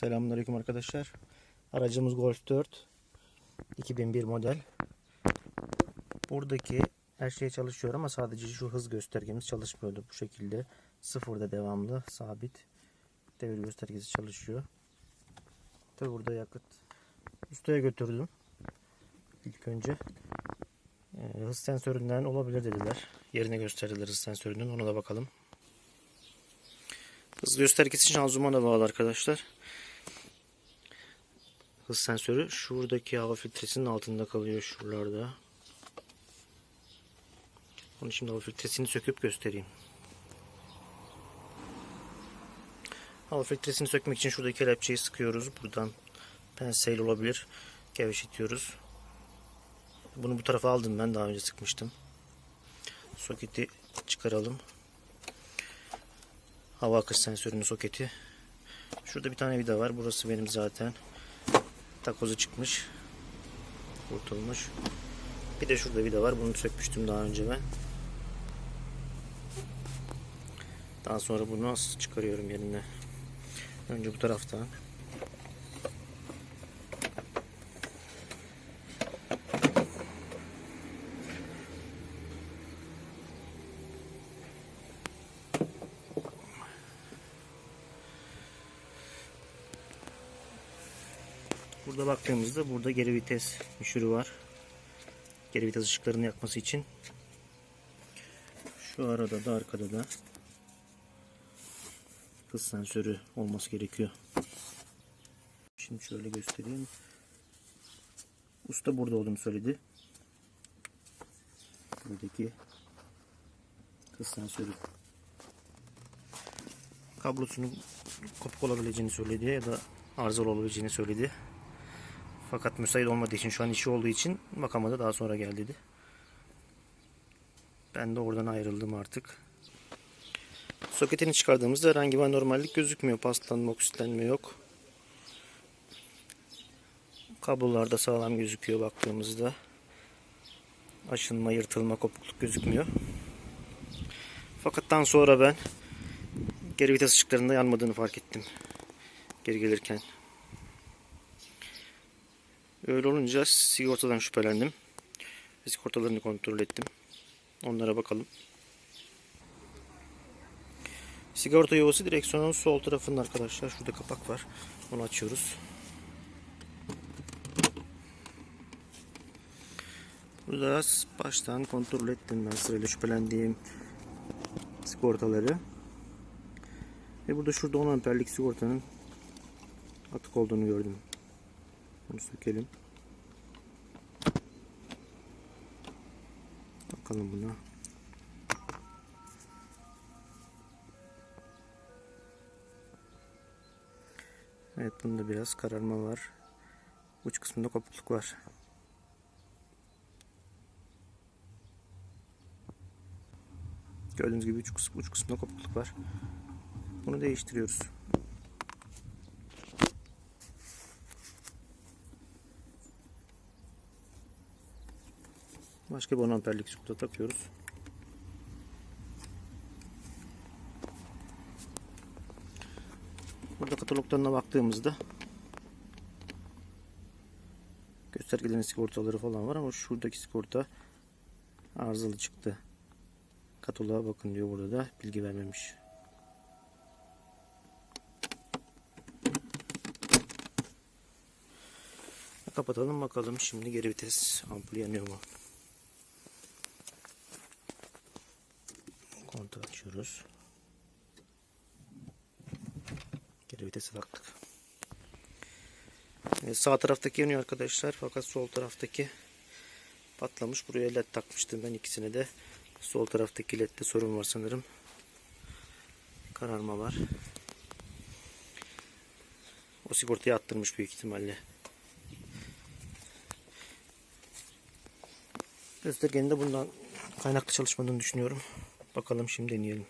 Selamünaleyküm arkadaşlar. Aracımız Golf 4 2001 model. Buradaki her şey çalışıyor ama sadece şu hız göstergemiz çalışmıyordu bu şekilde. Sıfırda devamlı sabit devir göstergesi çalışıyor. Tabi burada yakıt ustaya götürdüm. İlk önce Ee, hız sensöründen olabilir dediler. Yerine gösterdiler hız sensörünün. Ona da bakalım. Hız göstergesi şanzımana bağlı arkadaşlar. Hız sensörü şuradaki hava filtresinin altında kalıyor şuralarda. Onun şimdi hava filtresini söküp göstereyim. Hava filtresini sökmek için şuradaki kelepçeyi sıkıyoruz. Buradan penseyle olabilir. Gevşetiyoruz. Bunu bu tarafa aldım ben daha önce sıkmıştım. Soketi çıkaralım. Hava akış sensörünün soketi. Şurada bir tane vida var. Burası benim zaten. Takozu çıkmış. Kurtulmuş. Bir de şurada vida var. Bunu sökmüştüm daha önce ben. Daha sonra bunu nasıl çıkarıyorum yerine. Önce bu taraftan. Burada baktığımızda burada geri vites müşürü var. Geri vites ışıklarını yakması için. Şu arada da arkada da hız sensörü olması gerekiyor. Şimdi şöyle göstereyim. Usta burada olduğunu söyledi. Buradaki hız sensörü. Kablosunun kopuk olabileceğini söyledi ya da arızalı olabileceğini söyledi. Fakat müsait olmadığı için şu an işi olduğu için bakamadı daha sonra gel dedi. Ben de oradan ayrıldım artık. Soketini çıkardığımızda herhangi bir anormallik gözükmüyor. Paslanma, oksitlenme yok. Kablolar da sağlam gözüküyor baktığımızda. Aşınma, yırtılma, kopukluk gözükmüyor. Fakat daha sonra ben geri vites ışıklarında yanmadığını fark ettim. Geri gelirken. Öyle olunca sigortadan şüphelendim. Sigortalarını kontrol ettim. Onlara bakalım. Sigorta yuvası direksiyonun sol tarafında arkadaşlar. Şurada kapak var. Onu açıyoruz. Burada baştan kontrol ettim ben sırayla şüphelendiğim sigortaları. Ve burada şurada 10 amperlik sigortanın atık olduğunu gördüm. Bunu sökelim. Bakalım buna. Evet bunda biraz kararma var. Uç kısmında kopukluk var. Gördüğünüz gibi uç, uç kısmında kopukluk var. Bunu değiştiriyoruz. Başka bir 10 amperlik çubukta takıyoruz. Burada kataloglarına baktığımızda göstergelerin sigortaları falan var ama şuradaki sigorta arızalı çıktı. Kataloğa bakın diyor burada da bilgi vermemiş. Kapatalım bakalım şimdi geri vites ampulü yanıyor mu? Kontağı açıyoruz. Geri vitese taktık. Ee, sağ taraftaki yanıyor arkadaşlar. Fakat sol taraftaki patlamış. Buraya led takmıştım ben ikisine de. Sol taraftaki ledde sorun var sanırım. Kararma var. O sigortayı attırmış büyük ihtimalle. Göstergenin de bundan kaynaklı çalışmadığını düşünüyorum. Bakalım şimdi deneyelim.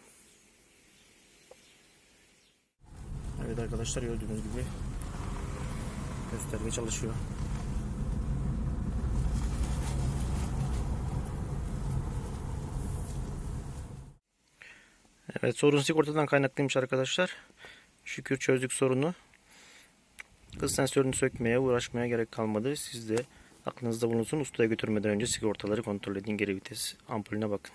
Evet arkadaşlar gördüğünüz gibi gösterge çalışıyor. Evet sorun sigortadan kaynaklıymış arkadaşlar. Şükür çözdük sorunu. Hız sensörünü sökmeye, uğraşmaya gerek kalmadı. Siz de aklınızda bulunsun. Ustaya götürmeden önce sigortaları kontrol edin. Geri vites ampulüne bakın.